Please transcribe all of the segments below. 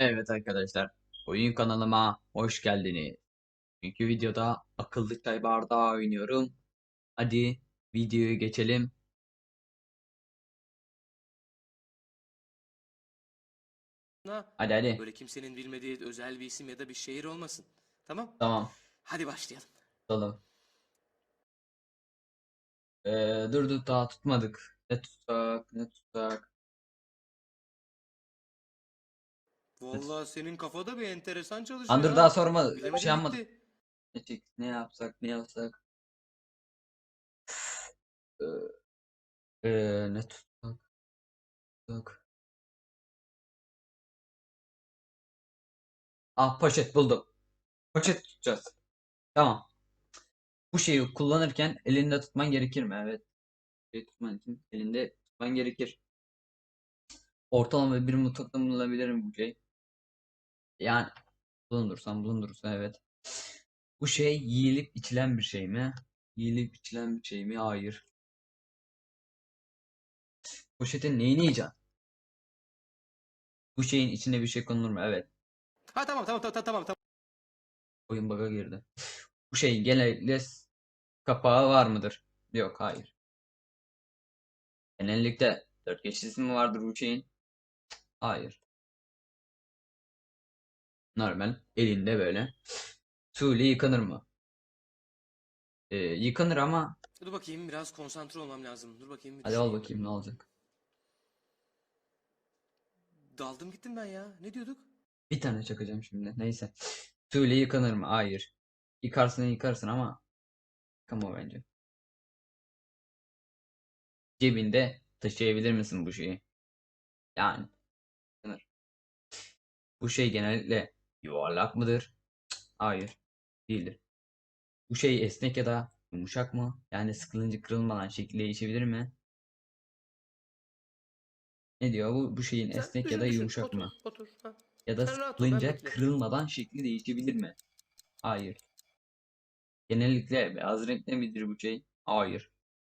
Evet arkadaşlar, oyun kanalıma hoş geldiniz. Çünkü videoda akıllı çay bardağı oynuyorum. Hadi videoya geçelim. Ha, Hadi hadi. böyle kimsenin bilmediği özel bir isim ya da bir şehir olmasın. Tamam? Tamam. Hadi başlayalım. Tutalım. Ee, dur dur daha tutmadık. Ne tutsak ne tutsak. Vallahi senin kafada bir enteresan çalışıyor Andır ha. daha sorma. Bir Bilemedin şey yapmadık. gitti. Ne, çek- ne yapsak ne yapsak. Ee, ee, ne tutsak. tutsak. Ah poşet buldum. Poşet tutacağız. Tamam. Bu şeyi kullanırken elinde tutman gerekir mi? Evet. Şey tutman için elinde tutman gerekir. Ortalama bir mutfakta bulunabilir mi bu şey? Yani bulundursan bulundurursan evet. Bu şey yiyilip içilen bir şey mi? Yiyilip içilen bir şey mi? Hayır. Poşetin neyini yiyeceksin? Bu şeyin içine bir şey konulur mu? Evet. Ha tamam tamam tamam tamam tamam. Oyun bug'a girdi. Bu şeyin genellikle kapağı var mıdır? Yok, hayır. Genellikle dört geçişi mi vardır bu şeyin? Hayır. Normal elinde böyle. Su ile yıkanır mı? Ee, yıkanır ama Dur bakayım biraz konsantre olmam lazım. Dur bakayım bir hadi al düşüneyim. bakayım ne olacak. Daldım gittim ben ya. Ne diyorduk? Bir tane çakacağım şimdi. Neyse. Su ile yıkanır mı? Hayır. Yıkarsın yıkarsın ama yıkama bence. Cebinde taşıyabilir misin bu şeyi? Yani. yıkanır. Bu şey genellikle yuvarlak mıdır? Cık, Hayır. Değildir. Bu şey esnek ya da yumuşak mı? Yani sıkılınca kırılmadan şekli değişebilir mi? Ne diyor? Bu, bu şeyin Sen esnek ya da düşün. yumuşak Otur mı? otur. Ha. Ya da Sen ol, sıkılınca beklerim. kırılmadan şekli değişebilir mi? Hayır. Genellikle beyaz renkte midir bu şey? Hayır.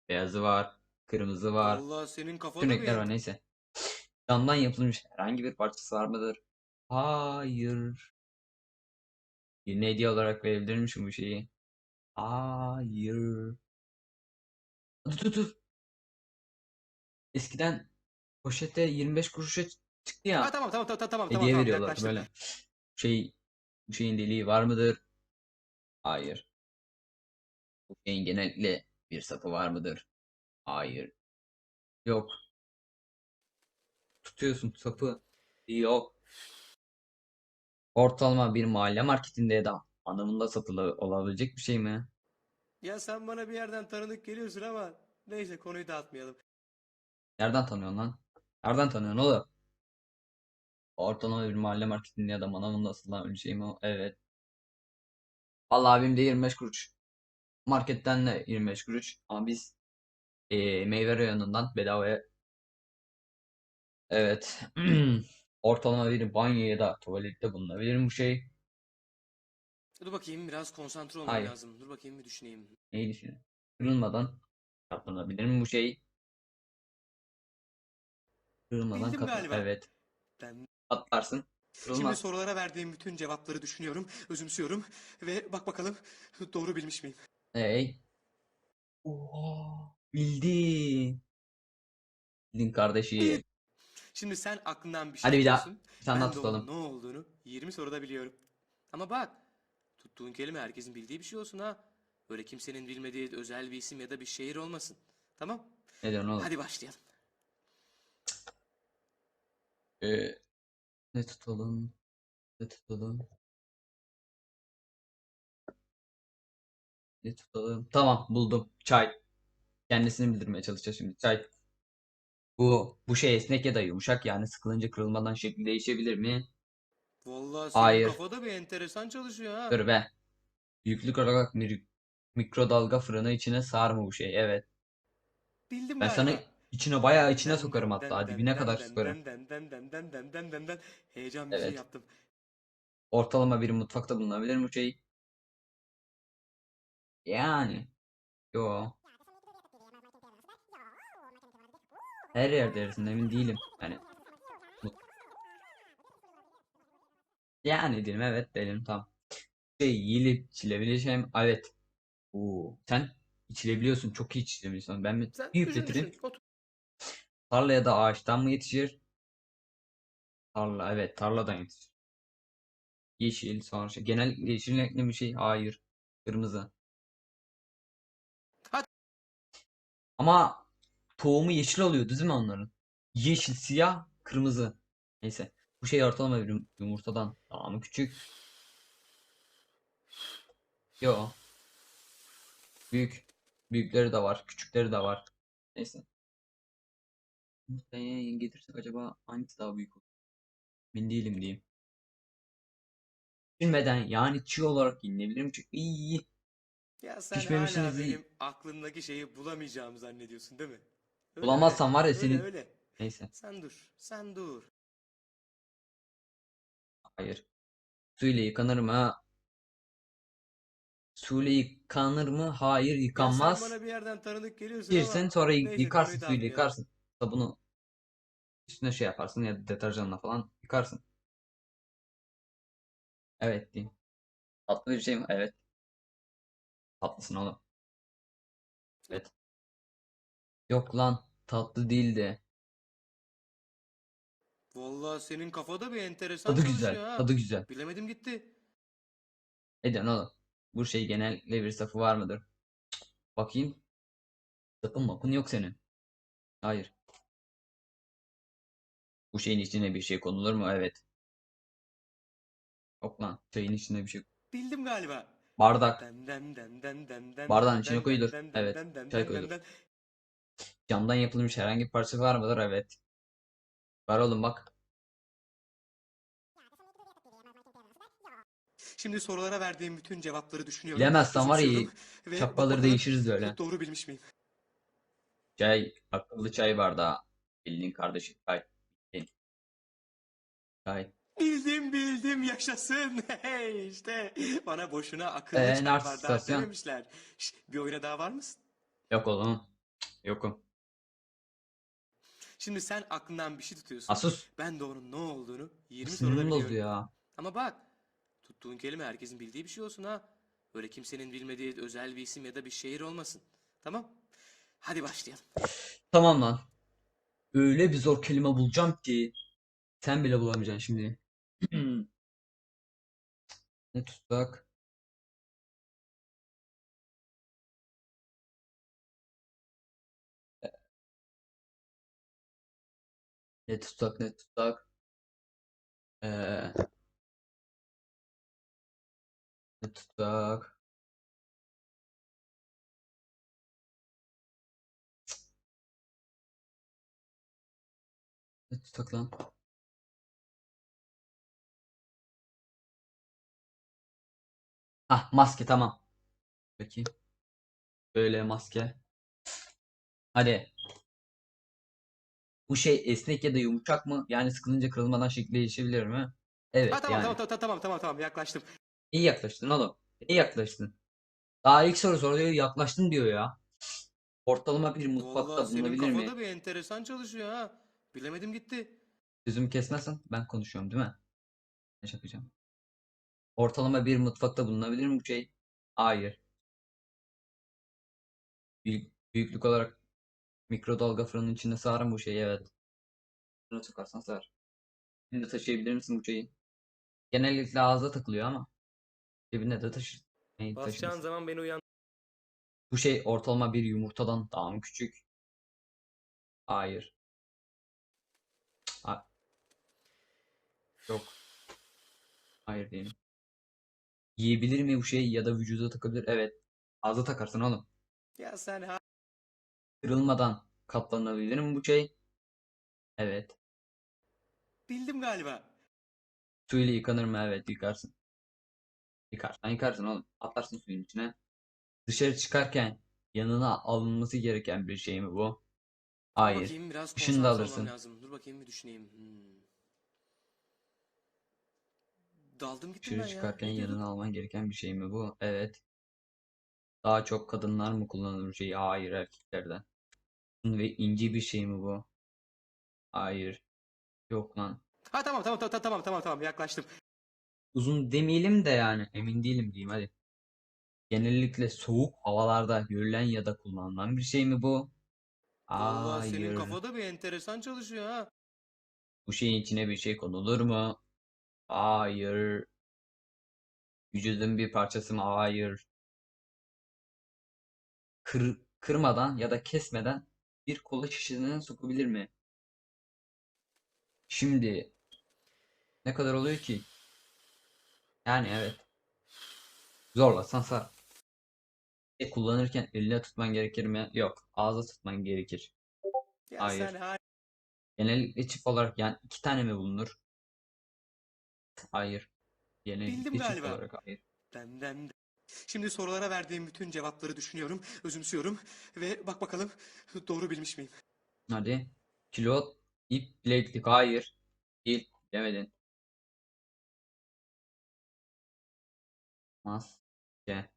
Beyazı var, kırmızı var, Vallahi senin bir renkler var neyse. Camdan yapılmış herhangi bir parçası var mıdır? Hayır. Yine hediye olarak verebilir misin bu şeyi? Hayır. Dur dur dur. Eskiden poşete 25 kuruşa çıktı ya. Ha tamam tamam tamam tamam tamam Hediye tamam veriyorlar yaklaştık. böyle. Şey, bu şeyin deliği var mıdır? Hayır. Bu şeyin genellikle bir sapı var mıdır? Hayır. Yok. Tutuyorsun sapı. Yok. Ortalama bir mahalle marketinde ya da anlamında satılı olabilecek bir şey mi? Ya sen bana bir yerden tanıdık geliyorsun ama neyse konuyu dağıtmayalım. Nereden tanıyorsun lan? Nereden tanıyorsun oğlum? Ortalama bir mahalle marketinde ya da manavında satılan bir şey mi o? Evet. Vallahi abim de 25 kuruş. Marketten de 25 kuruş. Ama biz eee, meyve reyonundan bedavaya Evet. Ortalama bir banyo ya da tuvalette bulunabilir mi bu şey? Dur bakayım biraz konsantre olmam Hayır. lazım. Dur bakayım bir düşüneyim. Neyi düşünüyorsun? Kırılmadan katlanabilir mi bu şey? Kırılmadan Bildim galiba. Evet. Ben Atlarsın. Şimdi Kırılmaz. sorulara verdiğim bütün cevapları düşünüyorum, özümsüyorum ve bak bakalım doğru bilmiş miyim? Hey. Oha. Bildin. Bildin kardeşim. Şimdi sen aklından bir şey Hadi bir daha. Bir tane daha ben de onun tutalım. ne olduğunu 20 soruda biliyorum. Ama bak, tuttuğun kelime herkesin bildiği bir şey olsun ha. Böyle kimsenin bilmediği özel bir isim ya da bir şehir olmasın. Tamam? Ne diyorsun oğlum? Hadi başlayalım. Ee, ne tutalım? Ne tutalım? Ne tutalım? Tamam buldum. Çay. Kendisini bildirmeye çalışacağız şimdi. Çay. Bu bu şey esnek ya da yumuşak yani sıkılınca kırılmadan şekli değişebilir mi? Vallahi senin Hayır. kafada bir enteresan çalışıyor ha. Dur be. Yüklük olarak mi- mikrodalga fırını içine sar mı bu şey? Evet. Bildim Ben sana galiba. içine bayağı içine Den sokarım den hatta. den Dibine den kadar den sokarım. den den den den den den den den. Heyecan müziği Evet. yaptım. Ortalama bir mutfakta bulunabilir mi bu şey? Yani. Yo. Her yerde arasında emin değilim. Yani. Yani diyelim evet diyelim tamam. Şey yiyilip içilebileceğim evet. Oo, sen içilebiliyorsun çok iyi içilebiliyorsun. Ben mi Sen. Otur. Tarla ya da ağaçtan mı yetişir? Tarla evet tarladan yetişir. Yeşil sonra şey. Genel yeşil renkli bir şey. Hayır. Kırmızı. Hadi. Ama tohumu yeşil oluyordu değil mi onların? Yeşil, siyah, kırmızı. Neyse. Bu şey ortalama bir yum- yumurtadan. Daha mı küçük? Yo. Büyük. Büyükleri de var. Küçükleri de var. Neyse. Yumurtayı getirsek acaba hangisi daha büyük olur? Emin değilim diyeyim. Bilmeden yani çiğ olarak yenilebilir mi? Çünkü iyi. Ya sen Pişmemişsiniz hala iyi. benim aklımdaki şeyi bulamayacağımı zannediyorsun değil mi? Öyle Bulamazsan var ya öyle, senin- Öyle. Neyse. Sen dur. Sen dur. Hayır. Suyla yıkanır mı? Suyla yıkanır mı? Hayır Ya yıkanmaz. sen bana bir yerden tanıdık geliyorsun Girsin ama sonra neyse, yıkarsın suyla dağıtmayalım. yıkarsın. Sabunu üstüne şey yaparsın ya deterjanla falan yıkarsın. Evet diyeyim. Tatlı bir şey mi? Evet. Tatlısın oğlum. Evet. Yok lan tatlı değildi. Vallahi senin kafada bir enteresan Tadı çalışıyor güzel. ha. Tadı güzel. Bilemedim gitti. Eden oğlum. Bu şey genelde bir safı var mıdır? Cık, Bakayım. Sapın mapın yok senin. Hayır. Bu şeyin içine bir şey konulur mu? Evet. Yok lan. Çayın içine bir şey. Bildim galiba. Bardak. Den içine koyulur. Evet, çay koyulur. Camdan yapılmış herhangi bir parça var mıdır? Evet. Var oğlum bak. Şimdi sorulara verdiğim bütün cevapları düşünüyorum. Bilemezsen var ya düşünüyorum ve şapkaları bakalım değişiriz böyle. Doğru bilmiş miyim? Çay. Akıllı çay bardağı. Bildiğin kardeşim. Çay. Çay. Bildim bildim yaşasın. Hey işte bana boşuna akıllı Ee, çay narsis bardağı istasyon. dememişler. Şş, bir oyuna daha var mısın? Yok oğlum. Yokum. Şimdi sen aklından bir şey tutuyorsun. Asus. Ben de onun ne olduğunu 20 soruda Sinirim bozdu biliyorum. ya. Ama bak, tuttuğun kelime herkesin bildiği bir şey olsun ha. Öyle kimsenin bilmediği özel bir isim ya da bir şehir olmasın. Tamam? Hadi başlayalım. Tamam lan. Öyle bir zor kelime bulacağım ki sen bile bulamayacaksın şimdi. Ne tutsak? Ne tutsak ne tutsak? Ee, ne tutsak? Ne tutsak lan? Ah maske tamam. Peki. Böyle maske. Hadi. Bu şey esnek ya da yumuşak mı? Yani sıkılınca kırılmadan şekli değişebilir mi? Evet Ha tamam yani. tamam tamam tamam tamam tamam yaklaştım. İyi yaklaştın oğlum. İyi yaklaştın. Daha ilk soru soruyor yaklaştın diyor ya. Ortalama bir mutfakta Vallahi senin bulunabilir mi? kafada bir enteresan çalışıyor ha. Bilemedim gitti. Sözümü kesmezsen ben konuşuyorum değil mi? Ne yapacağım? Ortalama bir mutfakta bulunabilir mi bu şey? Hayır. Büyük, büyüklük olarak mikrodalga fırının içinde sığar mı bu şey? Evet. Fırına sokarsan sığar. Şimdi taşıyabilir misin bu şeyi? Genellikle ağza takılıyor ama cebinde de taşır. Neyi Basacağın taşırsın? zaman beni uyan. Bu şey ortalama bir yumurtadan daha mı küçük? Hayır. Ha- Yok. Hayır diyelim. Yiyebilir mi bu şey ya da vücuda takabilir? Evet. Ağza takarsın oğlum. Ya sen ha. Kırılmadan katlanabilir mi bu şey? Evet. Bildim galiba. Suyla yıkanır mı? Evet yıkarsın. Yıkarsan yıkarsın oğlum. Atarsın suyun içine. Dışarı çıkarken yanına alınması gereken bir şey mi bu? Hayır. bakayım biraz Kışın da alırsın. lazım. Dur bakayım bir düşüneyim. Hmm. Daldım gittim Dışarı ben ya. çıkarken diyordun? yanına alman gereken bir şey mi bu? Evet. Daha çok kadınlar mı kullanır şeyi? Hayır erkeklerden. Ve ince bir şey mi bu? Hayır. Yok lan. Ha tamam tamam tamam tamam tamam tamam yaklaştım. uzun demeyelim de yani emin değilim diyeyim hadi. Genellikle soğuk havalarda görülen ya da kullanılan bir şey mi bu? Senin Hayır. kafada bir enteresan çalışıyor ha. Bu şeyin içine bir şey konulur mu? Hayır. Vücudun bir parçası mı? Hayır. Kır, kırmadan ya da kesmeden bir kola şişesine sokabilir mi? Şimdi ne kadar oluyor ki? Yani evet. Zorlasan sar. E, kullanırken eline tutman gerekir mi? Yok. Ağza tutman gerekir. Ya Hayır. sen Genellikle çift olarak yani iki tane mi bulunur? Hayır. Genellikle Bildim çift galiba. olarak hayır. Den den den. Şimdi sorulara verdiğim bütün cevapları düşünüyorum, özümsüyorum ve bak bakalım doğru bilmiş miyim? Hadi. Pilot, ip, bileklik. Hayır. Değil. Demedin. Maske.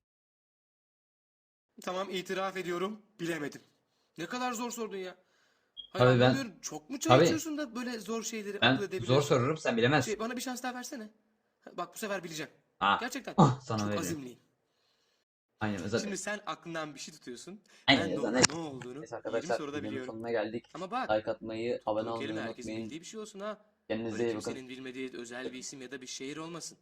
Tamam itiraf ediyorum, bilemedim. Ne kadar zor sordun ya. Hayır Tabii ben- anlamıyorum, çok mu çalışıyorsun da böyle zor şeyleri Ben akıl zor edebiliyorsun? sorurum sen bilemezsin. Şey, bana bir şans daha versene. Ha, Bak bu sefer bileceğim. Ha. Gerçekten. Ah, sana Çok veriyorum. azimliyim. Aynen zaten. Şimdi sen aklından bir şey tutuyorsun. Aynen Ben onun ne olduğunu 20 arkadaşlar soruda biliyorum. sonuna geldik. Ama bak, Like atmayı, abone olmayı herkesin unutmayın. bildiği bir şey olsun ha. Kendinize iyi bakın. kimsenin bilmediği özel bir isim ya da bir şehir olmasın.